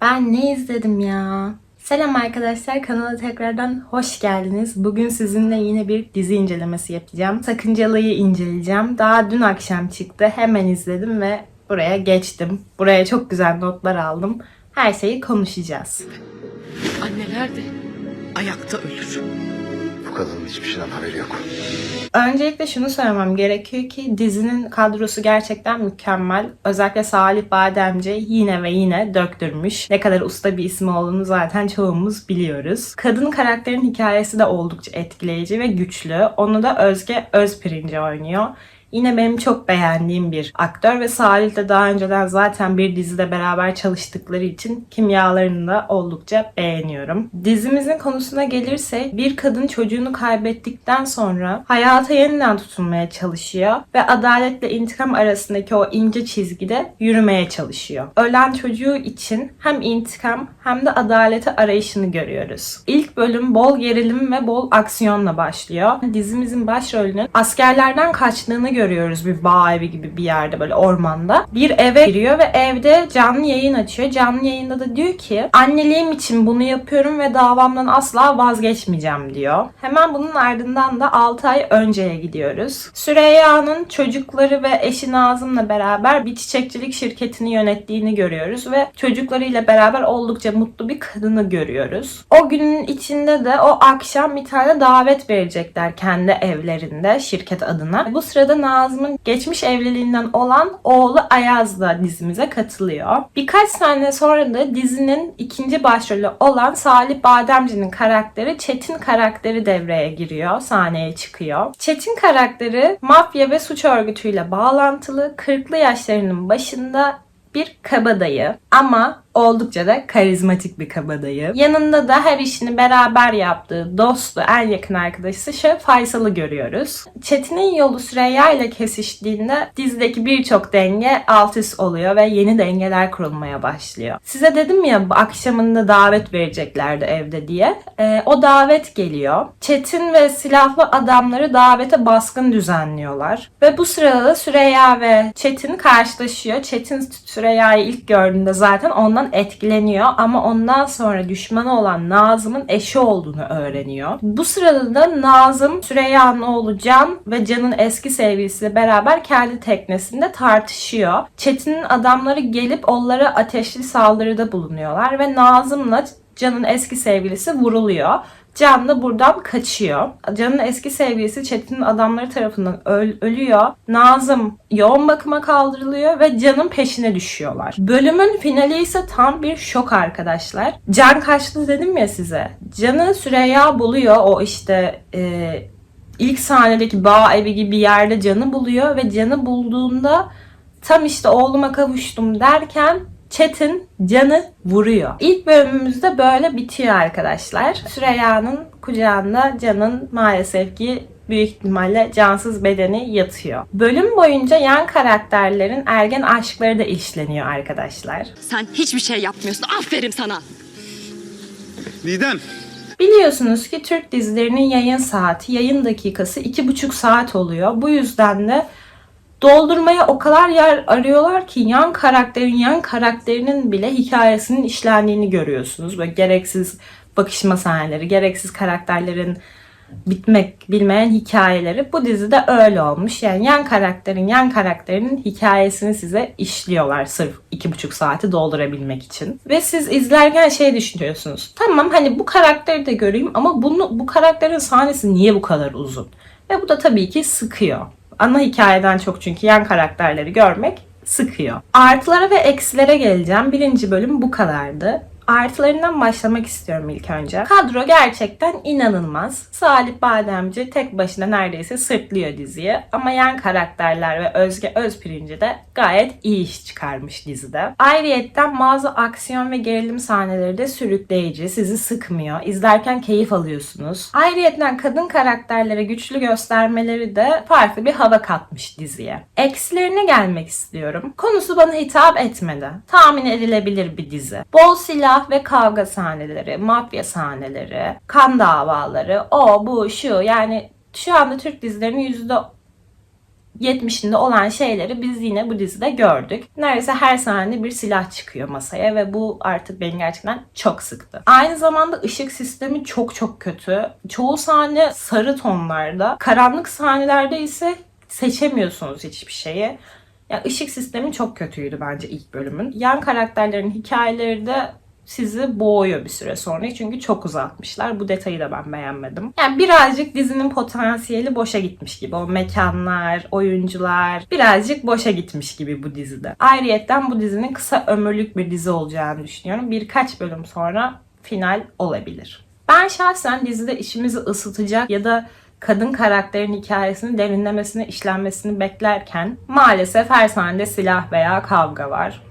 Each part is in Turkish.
Ben ne izledim ya? Selam arkadaşlar kanala tekrardan hoş geldiniz. Bugün sizinle yine bir dizi incelemesi yapacağım. Sakıncalı'yı inceleyeceğim. Daha dün akşam çıktı. Hemen izledim ve buraya geçtim. Buraya çok güzel notlar aldım. Her şeyi konuşacağız. Anneler de ayakta ölür. Bu kadının hiçbir şeyden haberi yok. Öncelikle şunu söylemem gerekiyor ki dizinin kadrosu gerçekten mükemmel. Özellikle Salih Bademci yine ve yine döktürmüş. Ne kadar usta bir ismi olduğunu zaten çoğumuz biliyoruz. Kadın karakterin hikayesi de oldukça etkileyici ve güçlü. Onu da Özge Özpirinci oynuyor. Yine benim çok beğendiğim bir aktör ve Salih de daha önceden zaten bir dizide beraber çalıştıkları için kimyalarını da oldukça beğeniyorum. Dizimizin konusuna gelirse bir kadın çocuğunu kaybettikten sonra hayata yeniden tutunmaya çalışıyor ve adaletle intikam arasındaki o ince çizgide yürümeye çalışıyor. Ölen çocuğu için hem intikam hem de adaleti arayışını görüyoruz. İlk bölüm bol gerilim ve bol aksiyonla başlıyor. Dizimizin başrolünün askerlerden kaçtığını görüyoruz bir bağ evi gibi bir yerde böyle ormanda. Bir eve giriyor ve evde canlı yayın açıyor. Canlı yayında da diyor ki anneliğim için bunu yapıyorum ve davamdan asla vazgeçmeyeceğim diyor. Hemen bunun ardından da 6 ay önceye gidiyoruz. Süreyya'nın çocukları ve eşi Nazım'la beraber bir çiçekçilik şirketini yönettiğini görüyoruz ve çocuklarıyla beraber oldukça mutlu bir kadını görüyoruz. O günün içinde de o akşam bir tane davet verecekler kendi evlerinde şirket adına. Bu sırada Nazım'ın geçmiş evliliğinden olan oğlu Ayaz da dizimize katılıyor. Birkaç sene sonra da dizinin ikinci başrolü olan Salih Bademci'nin karakteri Çetin karakteri devreye giriyor, sahneye çıkıyor. Çetin karakteri mafya ve suç örgütüyle bağlantılı 40'lı yaşlarının başında bir kabadayı ama oldukça da karizmatik bir kabadayı. Yanında da her işini beraber yaptığı dostu, en yakın arkadaşı Şef Faysal'ı görüyoruz. Çetin'in yolu Süreyya ile kesiştiğinde dizideki birçok denge alt üst oluyor ve yeni dengeler kurulmaya başlıyor. Size dedim ya akşamında davet vereceklerdi evde diye. Ee, o davet geliyor. Çetin ve silahlı adamları davete baskın düzenliyorlar. Ve bu sırada da Süreyya ve Çetin karşılaşıyor. Çetin Süreyya'yı ilk gördüğünde zaten ondan etkileniyor ama ondan sonra düşmanı olan Nazım'ın eşi olduğunu öğreniyor. Bu sırada da Nazım, Süreyya'nın oğlu Can ve Can'ın eski sevgilisiyle beraber kendi teknesinde tartışıyor. Çetin'in adamları gelip onlara ateşli saldırıda bulunuyorlar ve Nazım'la Can'ın eski sevgilisi vuruluyor. Can da buradan kaçıyor. Can'ın eski sevgilisi Çetin'in adamları tarafından öl- ölüyor. Nazım yoğun bakıma kaldırılıyor ve Can'ın peşine düşüyorlar. Bölümün finali ise tam bir şok arkadaşlar. Can kaçtı dedim ya size. Can'ı Süreyya buluyor. O işte e, ilk sahnedeki bağ evi gibi bir yerde Can'ı buluyor ve Can'ı bulduğunda tam işte oğluma kavuştum derken Çetin Can'ı vuruyor. İlk bölümümüzde böyle bitiyor arkadaşlar. Süreyya'nın kucağında Can'ın maalesef ki büyük ihtimalle cansız bedeni yatıyor. Bölüm boyunca yan karakterlerin ergen aşkları da işleniyor arkadaşlar. Sen hiçbir şey yapmıyorsun. Aferin sana. Didem. Biliyorsunuz ki Türk dizilerinin yayın saati, yayın dakikası iki buçuk saat oluyor. Bu yüzden de doldurmaya o kadar yer arıyorlar ki yan karakterin yan karakterinin bile hikayesinin işlendiğini görüyorsunuz. Böyle gereksiz bakışma sahneleri, gereksiz karakterlerin bitmek bilmeyen hikayeleri bu dizide öyle olmuş. Yani yan karakterin yan karakterinin hikayesini size işliyorlar sırf iki buçuk saati doldurabilmek için. Ve siz izlerken şey düşünüyorsunuz. Tamam hani bu karakteri de göreyim ama bunu bu karakterin sahnesi niye bu kadar uzun? Ve bu da tabii ki sıkıyor. Ana hikayeden çok çünkü yan karakterleri görmek sıkıyor. Artılara ve eksilere geleceğim. Birinci bölüm bu kadardı. Artılarından başlamak istiyorum ilk önce. Kadro gerçekten inanılmaz. Salih Bademci tek başına neredeyse sırtlıyor diziyi. Ama yan karakterler ve Özge Özpirinci de gayet iyi iş çıkarmış dizide. Ayrıyetten bazı aksiyon ve gerilim sahneleri de sürükleyici, sizi sıkmıyor. İzlerken keyif alıyorsunuz. Ayrıyetten kadın karakterlere güçlü göstermeleri de farklı bir hava katmış diziye. Eksilerine gelmek istiyorum. Konusu bana hitap etmedi. Tahmin edilebilir bir dizi. Bol silah ve kavga sahneleri, mafya sahneleri, kan davaları, o bu şu yani şu anda Türk dizilerinin yüzde 70'inde olan şeyleri biz yine bu dizide gördük. Neredeyse her sahne bir silah çıkıyor masaya ve bu artık beni gerçekten çok sıktı. Aynı zamanda ışık sistemi çok çok kötü. Çoğu sahne sarı tonlarda. Karanlık sahnelerde ise seçemiyorsunuz hiçbir şeyi. Ya ışık sistemi çok kötüydü bence ilk bölümün. Yan karakterlerin hikayeleri de sizi boğuyor bir süre sonra çünkü çok uzatmışlar. Bu detayı da ben beğenmedim. Yani birazcık dizinin potansiyeli boşa gitmiş gibi. O mekanlar, oyuncular birazcık boşa gitmiş gibi bu dizide. Ayrıyetten bu dizinin kısa ömürlük bir dizi olacağını düşünüyorum. Birkaç bölüm sonra final olabilir. Ben şahsen dizide işimizi ısıtacak ya da kadın karakterin hikayesini derinlemesine işlenmesini beklerken maalesef her sahnede silah veya kavga var.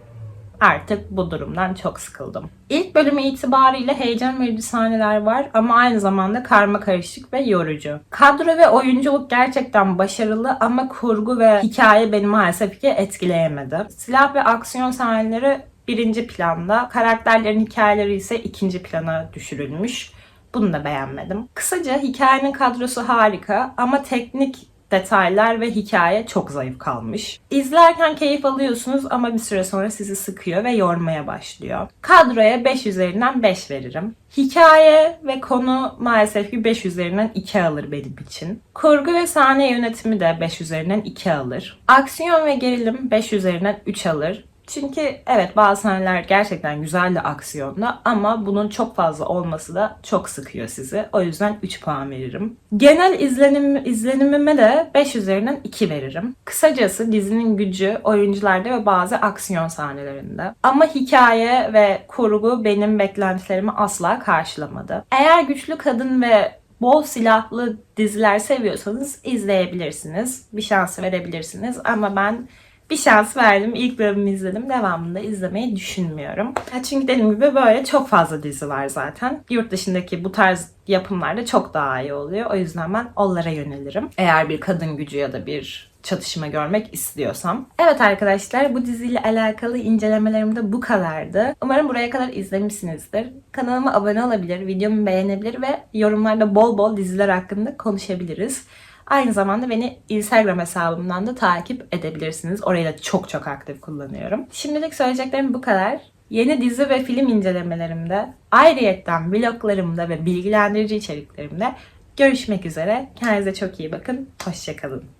Artık bu durumdan çok sıkıldım. İlk bölümü itibariyle heyecan verici sahneler var ama aynı zamanda karma karışık ve yorucu. Kadro ve oyunculuk gerçekten başarılı ama kurgu ve hikaye beni maalesef ki etkileyemedi. Silah ve aksiyon sahneleri birinci planda, karakterlerin hikayeleri ise ikinci plana düşürülmüş. Bunu da beğenmedim. Kısaca hikayenin kadrosu harika ama teknik detaylar ve hikaye çok zayıf kalmış. İzlerken keyif alıyorsunuz ama bir süre sonra sizi sıkıyor ve yormaya başlıyor. Kadroya 5 üzerinden 5 veririm. Hikaye ve konu maalesef ki 5 üzerinden 2 alır benim için. Kurgu ve sahne yönetimi de 5 üzerinden 2 alır. Aksiyon ve gerilim 5 üzerinden 3 alır. Çünkü evet bazı sahneler gerçekten güzel de aksiyonda ama bunun çok fazla olması da çok sıkıyor sizi. O yüzden 3 puan veririm. Genel izlenim, izlenimime de 5 üzerinden 2 veririm. Kısacası dizinin gücü oyuncularda ve bazı aksiyon sahnelerinde. Ama hikaye ve kurgu benim beklentilerimi asla karşılamadı. Eğer güçlü kadın ve bol silahlı diziler seviyorsanız izleyebilirsiniz. Bir şans verebilirsiniz ama ben bir şans verdim. İlk bölümü izledim. Devamını da izlemeyi düşünmüyorum. Çünkü dediğim gibi böyle çok fazla dizi var zaten. Yurt dışındaki bu tarz yapımlarda çok daha iyi oluyor. O yüzden ben onlara yönelirim. Eğer bir kadın gücü ya da bir çatışma görmek istiyorsam. Evet arkadaşlar bu diziyle alakalı incelemelerim de bu kadardı. Umarım buraya kadar izlemişsinizdir. Kanalıma abone olabilir, videomu beğenebilir ve yorumlarda bol bol diziler hakkında konuşabiliriz. Aynı zamanda beni Instagram hesabımdan da takip edebilirsiniz. Orayı da çok çok aktif kullanıyorum. Şimdilik söyleyeceklerim bu kadar. Yeni dizi ve film incelemelerimde, ayrıyetten vloglarımda ve bilgilendirici içeriklerimde görüşmek üzere. Kendinize çok iyi bakın. Hoşçakalın.